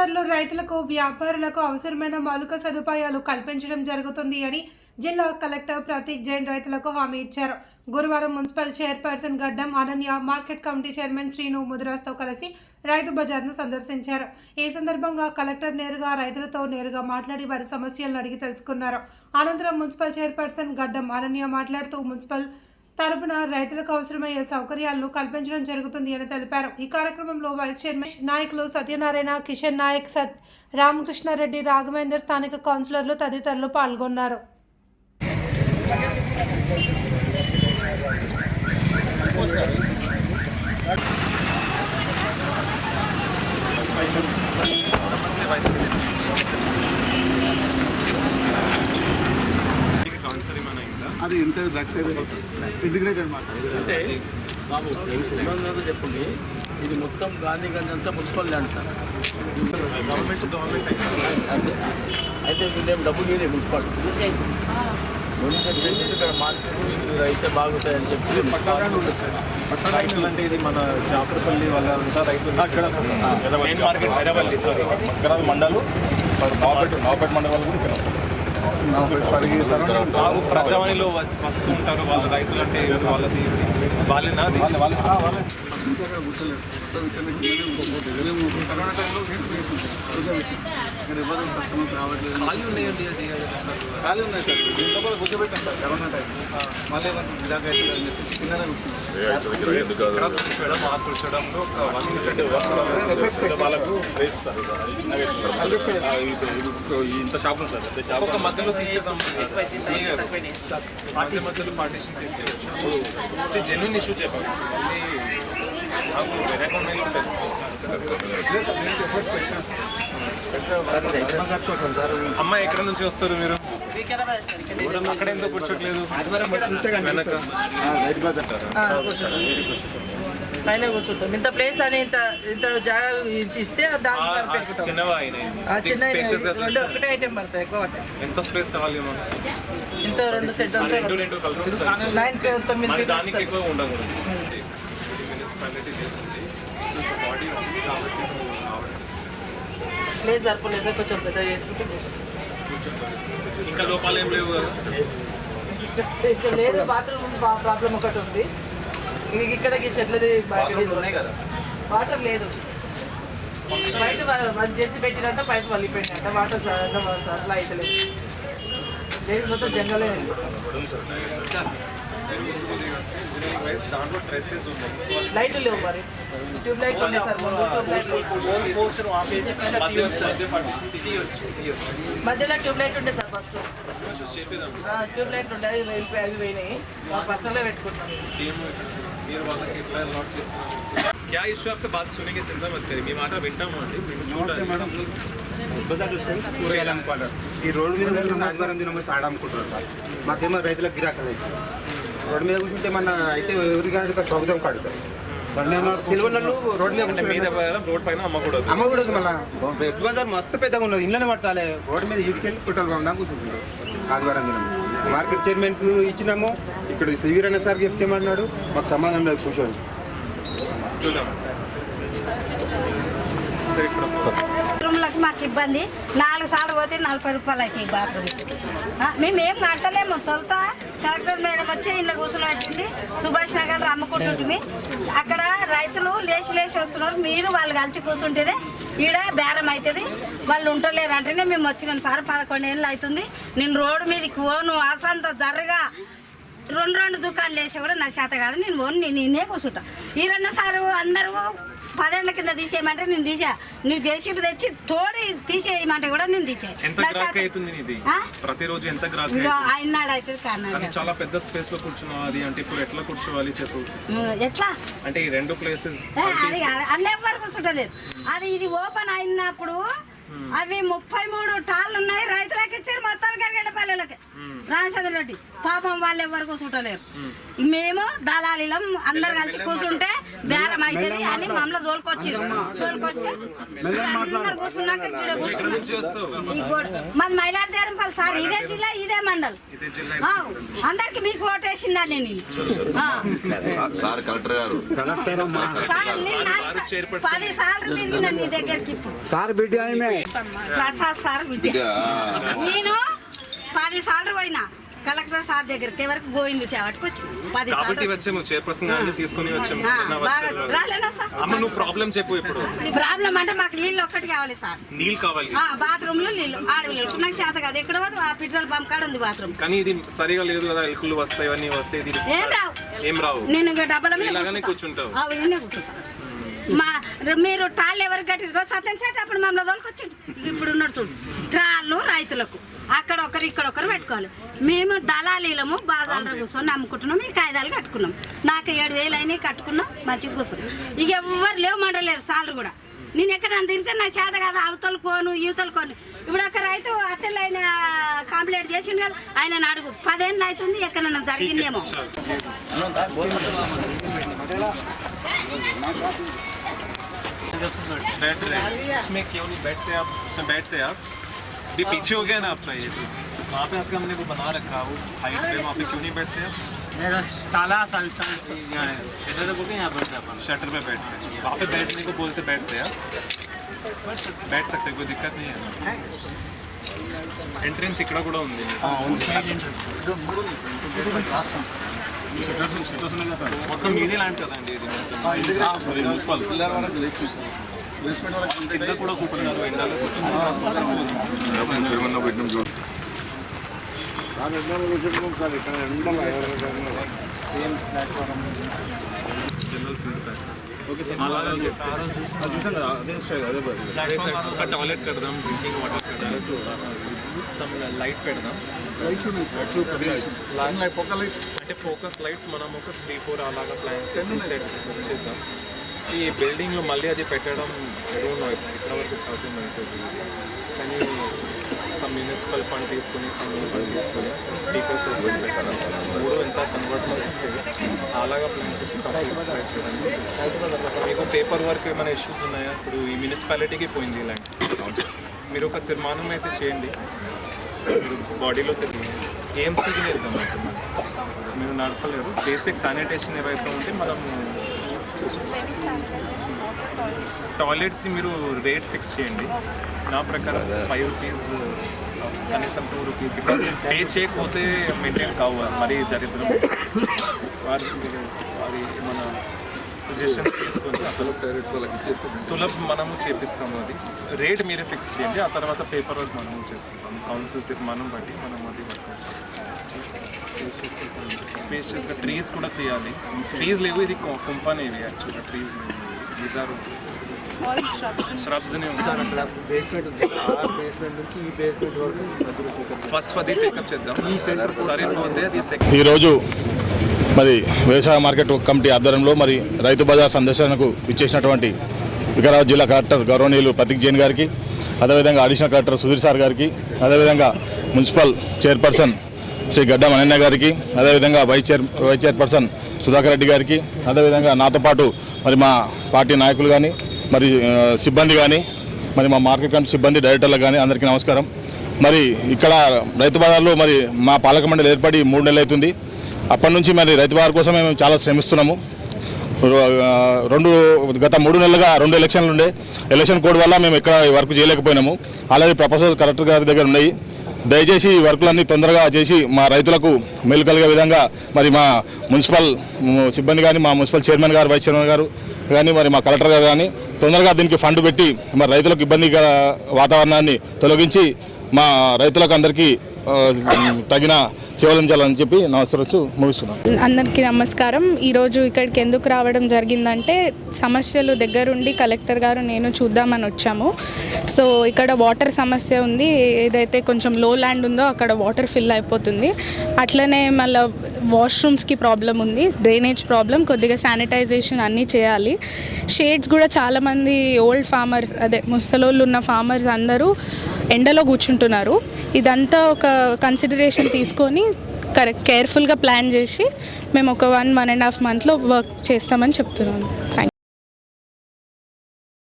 బజార్లో రైతులకు వ్యాపారులకు అవసరమైన మౌలిక సదుపాయాలు కల్పించడం జరుగుతుంది అని జిల్లా కలెక్టర్ ప్రతీక్ జైన్ రైతులకు హామీ ఇచ్చారు. గురువారం municipal chairperson Gaddam Ananya market committee chairman Srinu ముదిరాజ్తో కలిసి రైతు బజార్ను సందర్శించారు. ఈ సందర్భంగా కలెక్టర్ నేరుగా రైతులతో నేరుగా మాట్లాడి వారి సమస్యలను అడిగి తెలుసుకున్నారు. అనంతరం మున్సిపల్ చైర్పర్సన్ గడ్డం అనన్య మాట్లాడుతూ మున్సిపల్ తరపున రైతులకు అవసరమయ్యే సౌకర్యాలను కల్పించడం జరుగుతుంది అని తెలిపారు. ఈ కార్యక్రమంలో వైస్ చైర్మన్ నాయకులు సత్యనారాయణ కిషన్ నాయక్ సత్ రామకృష్ణారెడ్డి రాఘవేందర్ స్థానిక కౌన్సిలర్లు తదితరులు పాల్గొన్నారు. కౌన్సిల్ ఏమైనా అయిందా అది ఇంత డ్రగ్స్ ఇంటిగ్రేటెడ్ మాట. అంటే బాబు ఏమన్నా చెప్పండి. ఇది మొత్తం గాంధీగంజ్ అంతా municipal land sir. Government government అయితే మేము డబ్బులు లేదే మున్సిపాలిటీ ఇక్కడ మార్కెట్ ఇది అయితే బాగుతాయని చెప్పి రైతులు అంటే ఇది మన జాఫర్పల్లి వాళ్ళ అంతా రైతులు. అక్కడ మెయిన్ మార్కెట్ హైదరాబాద్ మండలు. నాపేట మండలం వాళ్ళు కూడా ఇక్కడ. ప్రజావాణిలో వస్తూ ఉంటారు వాళ్ళ రైతులు అంటే వాళ్ళది వాళ్ళేనా ఖాళీ ఉన్నాయండి అది. ఖాళీ ఉన్నాయి సార్ దీంతో కూడా కూర్చోబెట్టాం సార్ కరోనా టైం మళ్ళీ ఇలాగ ఇంత షాప్ ఉంది సార్ షాప్ మధ్యలో పార్టీ మధ్యలో పార్టీషన్ తీసేయచ్చు. జెన్యున్ ఇష్యూ చెప్పాలి నాకు రికమెండేషన్ తెలుసు అమ్మాయి ఎక్కడ నుంచి వస్తారు మీరు? అక్కడ ఎందుకు కూర్చోట్లేదు? వెనక. పైన కూర్చుంటాం. ఇంత ప్లేస్ అని ఇంత ఇంత జాగా ఇస్తే ఆ చిన్న ఒకటే ఐటెం పడతాయి ఎక్కువ ఎంత స్పేస్? ఇంత రెండు సెట్ నైన్ తొమ్మిది దానికి. ఎక్కువ ఉండకూడదు. ప్లేస్ సరిపోలేదు కొంచెం పెద్ద చేసుకుంటే ఇంకా లోపాలు ఏం లేవు ఇక్కడ లేదు బాత్రూమ్ ప్రాబ్లం ఒకటి ఉంది. ఇది ఇక్కడ షెడ్లది వాటర్ లేదు. బయట వాళ్ళు చేసి పెట్టినట్ట పైపు వలిపోయినట్ట వాటర్ సరళ అయితే లేదు. లేదు మొత్తం జంగలే ఉన్నాయి లైట్లు లేవు మరి. ట్యూబ్ లైట్ ఉండే సార్ లైట్ మధ్యలో ట్యూబ్ లైట్ ఉండే సార్ ఫస్ట్ ట్యూబ్ లైట్ ఉండే అవి వెళ్ళిపోయి అవి పోయినాయి. పర్సనల్గా పెట్టుకుంటాం క్యా ఇష్యూ ఆప్కి బాధ సునేకి చింత వస్తుంది మీ మాట వింటాము అండి మేము చూడాలి ఈ రోడ్డు మీద కూర్చుని ఆదివారం దినం వచ్చి ఆడనుకుంటున్నారు సార్. మాకేమో రైతులకు గిరాకలేదు రోడ్డు మీద కూర్చుంటే మన అయితే ఎవరికి ఆడుతారు ప్రభుత్వం కాడుతారు అమ్మకూడదు. మళ్ళీ. మస్తు పెద్దగా ఉన్నది. ఇళ్ళని పట్టాలి. రోడ్డు మీద తీసుకెళ్ళి పుట్టాలి బాగుందా కూర్చుంటున్నారు ఆదివారం దినం. మార్కెట్ చైర్మన్కి ఇచ్చినాము. ఇక్కడ సివీరన్న సార్ చెప్తేమన్నాడు మాకు సంబంధం లేదు కూర్చోండి. చూద్దాం. సరే ఇక్కడ బాత్రూంలకు మాకు ఇబ్బంది. నాలుగు సార్లు పోతే నలభై రూపాయలు అవుతాయి బాత్రూమ్ మేము ఏం కట్టలేము తొలుత కలెక్టర్ మేడం వచ్చి ఇంట్లో కూర్చుని పెట్టింది సుభాష్ నగర్ అమ్ముకుంటుంటిమి అక్కడ రైతులు లేచి లేచి వస్తున్నారు. మీరు వాళ్ళు కలిసి కూర్చుంటేనే ఈడ బేరం అవుతుంది వాళ్ళు ఉంటలేరు అంటేనే మేము వచ్చినాం. సార్ పదకొండు ఏళ్ళు అవుతుంది. నేను రోడ్డు మీదకి పోను. అసంత జరగా. రెండు రెండు దుకాణాలు వేసి కూడా నా చేత కాదు. నేను ఓన్ నేను కూర్చుంటా. ఈ రెండు సారు అందరూ పదేళ్ళ కింద తీసేయమంటే నేను తీసా. నువ్వు జేసీబీ తెచ్చి తోడి తీసేయమంటే కూడా నేను తీసే? ప్రతిరోజు ఎంత చాలా పెద్ద స్పేస్లో కూర్చున్నది అంటే ఇప్పుడు ఎట్లా కూర్చోవాలి చెప్పు. ఎట్లా? అంటే ఈ రెండు ప్లేసెస్ ఏ, అది అది ఇది ఓపెన్ అయినప్పుడు అవి ముప్పై మూడు టాళ్ళు ఉన్నాయి. రైతులకు ఇచ్చారు మొత్తం గరిగడ్డపల్లెలకి రామచంద్ర రెడ్డి పాపం వాళ్ళు ఎవరు కూర్చుంటలేరు. మేము. దళాలీలం అందరు కలిసి కూర్చుంటే బేరం అవుతుంది అని మమ్మల్ని తోలుకొచ్చి తోలుకొచ్చి అందరు కూర్చున్నాక ఇక్కడ కూర్చున్నాం. మాది మైలార్దేరం పల్లి సార్. ఇదే జిల్లా ఇదే మండల్. ఇదే జిల్లా ఆ, అందరికి మీకు ఓటేసిందా నేను. ఆ. సార్ కలెక్టర్ గారు. పది సార్లు తిరిగిన నీ దగ్గరికి. సార్ బిడ్డ ప్రసాద్ సార్ బిడ్డ. నేను పది సార్లు పోయినా. కలెక్టర్ సార్ దగ్గరికి ఎవరికి గోయింది చేపట్టుకు పది కాబట్టి వచ్చాము చైర్పర్సన్ గారిని తీసుకుని వచ్చాము. రాలేనా సార్? అమ్మ నువ్వు ప్రాబ్లం చెప్పు ఇప్పుడు. ప్రాబ్లం అంటే మాకు నీళ్ళు ఒక్కటి కావాలి సార్. నీళ్ళు కావాలి. ఆ బాత్రూమ్లో నీళ్ళు. నాకు చేత కాదు. ఎక్కడ పోదు? ఆ పెట్రోల్ పంప్ కాడ ఉంది బాత్రూమ్. కానీ ఇది సరిగా లేదు కదా ఎలుకలు వస్తాయి ఇవన్నీ వస్తాయి ఏం రావు. ఏం రావు. నేను డబ్బల మీద. కూర్చుంటావు. ఆ, ఈయనే కూర్చుంటా. మా మీరు టాళ్ళు ఎవరికి కట్టిరు సత్యం చెట్టు అప్పుడు మమ్మల్ని తోలుకొచ్చిండు. ఇప్పుడు ఉన్నాడు చూడు. ట్రాళ్ళు రైతులకు. అక్కడ ఒకరు ఇక్కడ ఒకరు పెట్టుకోవాలి. మేము దళాలీలము బాజాలలో కూర్చొని అమ్ముకుంటున్నాం ఈ కాగితాలు కట్టుకున్నాం. నాకు ఏడు వేలు అయినాయి కట్టుకున్నాం మంచిగా కూర్చున్నాం. ఇక ఎవ్వరు లేవు మండలేరు సార్లు కూడా. నేను ఎక్కడ తిరిగితే నా చేత కాదు అవతలు కోను యువతలు కోను. ఇప్పుడు ఒక రైతు అత్తలు ఆయన కంప్లైంట్ చేసిండు కదా ఆయన అడుగు. పదేళ్ళు అవుతుంది ఎక్కడన్నా జరిగిందేమో. बैठ रहे हैं इसमें क्यों नहीं बैठते आप उसमें बैठते आप भी पीछे हो गया ना आपका ये तो वहाँ पे आपका हमने वो बना रखा वो हाइट पे वहाँ पे क्यों नहीं बैठते आप मेरा ताला सा यहाँ है शटर को यहाँ बैठा अपन शटर पे बैठते हैं वहाँ पे बैठने को बोलते बैठते हैं आप बैठ सकते हैं कोई दिक्कत नहीं है ఎంట్రెన్స్ ఇక్కడ కూడా ఉంది మొత్తం మీదే ల్యాండ్ కదండి ఇది మొత్తం. పిల్లల వరకు బేస్మెంట్ బేస్మెంట్ వరకు కింద ఉంటాయి కూడా కూర్చున్నారు ఎండలో అలాగే చేస్తారు ఒక టాయిలెట్ కడదాం డ్రింకింగ్ వాటర్ కడదాం సమ్ లైట్ పెడదాం. పొక్క లైట్స్ అంటే ఫోకస్ లైట్స్ మనం ఒక త్రీ ఫోర్ అలాగా ప్లాన్ చేసి సెట్ చేద్దాం. ఈ బిల్డింగ్ మళ్ళీ అది పెట్టడం ఎక్కడ వరకు సాధ్యం అవుతుంది కానీ సమ్ మున్సిపల్ ఫండ్ తీసుకొని సమ్ ఫండ్ తీసుకొని స్పీకర్స్ మూడు ఎంత కన్వర్ట్ చేస్తే అలాగా ప్లాన్ చేసి మీకు పేపర్ వర్క్ ఏమైనా ఇష్యూస్ ఉన్నాయా? ఇప్పుడు ఈ మున్సిపాలిటీకి పోయింది ఇలాంటి మీరు ఒక తీర్మానం అయితే చేయండి. బాడీలో ఏఎంసీకి వెళ్దాం వెళ్తాం మీరు నడపలేరు బేసిక్ శానిటేషన్ ఏవైతే ఉంటే మనం టాయిలెట్స్ మీరు రేట్ ఫిక్స్ చేయండి. నా ప్రకారం ఫైవ్ రూపీస్ కనీసం టూ రూపీస్ బికాస్ పే చేయకపోతే మెయింటైన్ కావు. మరీ దరిద్రం. వారి మన సజెషన్స్ తీసుకొని అసలు సులభ్ మనము చేపిస్తాము అది. రేట్ మీరే ఫిక్స్ చేయండి. ఆ తర్వాత పేపర్ వర్క్ మనము చేసుకుంటాం కౌన్సిల్ తీర్మానం బట్టి మనం అది వర్క్ స్పేషియస్గా ట్రీస్ కూడా తీయాలి. ట్రీస్ లేవు ఇది కుంపనే ఇవి యాక్చువల్గా ట్రీస్ అది సెకండ్ ఈరోజు మరి వ్యవసాయ మార్కెట్ కమిటీ ఆధ్వర్యంలో మరి రైతు బజార్ సందర్శనకు ఇచ్చేసినటువంటి వికారాబాద్ జిల్లా కలెక్టర్ గౌరవనీయులు ప్రతీక్ జైన్ గారికి అదేవిధంగా అడిషనల్ కలెక్టర్ సుధీర్ సార్ గారికి అదేవిధంగా మున్సిపల్ చైర్పర్సన్ శ్రీ గడ్డం అనన్య గారికి అదేవిధంగా vice chair vice chairperson Sudhakar Reddy గారికి అదేవిధంగా నాతో పాటు మరి మా పార్టీ నాయకులు కానీ మరి సిబ్బంది కానీ మరి మా మార్కెట్ కమిటీ సిబ్బంది డైరెక్టర్లకు కానీ అందరికీ నమస్కారం. మరి ఇక్కడ రైతు బజార్లో మరి మా పాలక మండలి ఏర్పడి మూడు నెలలు అవుతుంది. అప్పటి నుంచి మరి రైతు బజార్ కోసం మేము చాలా శ్రమిస్తున్నాము. రెండు గత మూడు నెలలుగా రెండు ఎలక్షన్లు ఉండే. ఎలక్షన్ కోడ్ వల్ల మేము ఇక్కడ ఈ వర్క్ చేయలేకపోయినాము. అలాగే ప్రపోజల్ కలెక్టర్ గారి దగ్గర ఉన్నాయి. దయచేసి ఈ వర్కులన్నీ తొందరగా చేసి మా రైతులకు మేలు కలిగే విధంగా మరి మా మున్సిపల్ సిబ్బంది కానీ మా మున్సిపల్ చైర్మన్ గారు వైస్ చైర్మన్ గారు కానీ మరి మా కలెక్టర్ గారు కానీ తొందరగా దీనికి ఫండ్ పెట్టి మరి రైతులకు ఇబ్బందిగా వాతావరణాన్ని తొలగించి మా రైతులకు అందరికీ తగిన సేవలు చెప్పి నమస్కరించు ముగిస్తున్నాను. అందరికీ నమస్కారం. ఈరోజు ఇక్కడికి ఎందుకు రావడం జరిగిందంటే సమస్యలు దగ్గరుండి కలెక్టర్ గారు నేను చూద్దామని వచ్చాము. సో ఇక్కడ వాటర్ సమస్య ఉంది. ఏదైతే కొంచెం లో ల్యాండ్ ఉందో అక్కడ వాటర్ ఫిల్ అయిపోతుంది. అట్లనే మళ్ళీ వాష్రూమ్స్కి ప్రాబ్లం ఉంది. డ్రైనేజ్ ప్రాబ్లం కొద్దిగా శానిటైజేషన్ అన్నీ చేయాలి. షేడ్స్ కూడా చాలామంది ఓల్డ్ ఫార్మర్స్ అదే ముసలోళ్ళు ఉన్న ఫార్మర్స్ అందరూ ఎండలో కూర్చుంటున్నారు. ఇదంతా ఒక కన్సిడరేషన్ తీసుకొని కరెక్ట్ కేర్ఫుల్గా ప్లాన్ చేసి మేము ఒక వన్ వన్ అండ్ హాఫ్ మంత్లో వర్క్ చేస్తామని చెప్తున్నాను. థ్యాంక్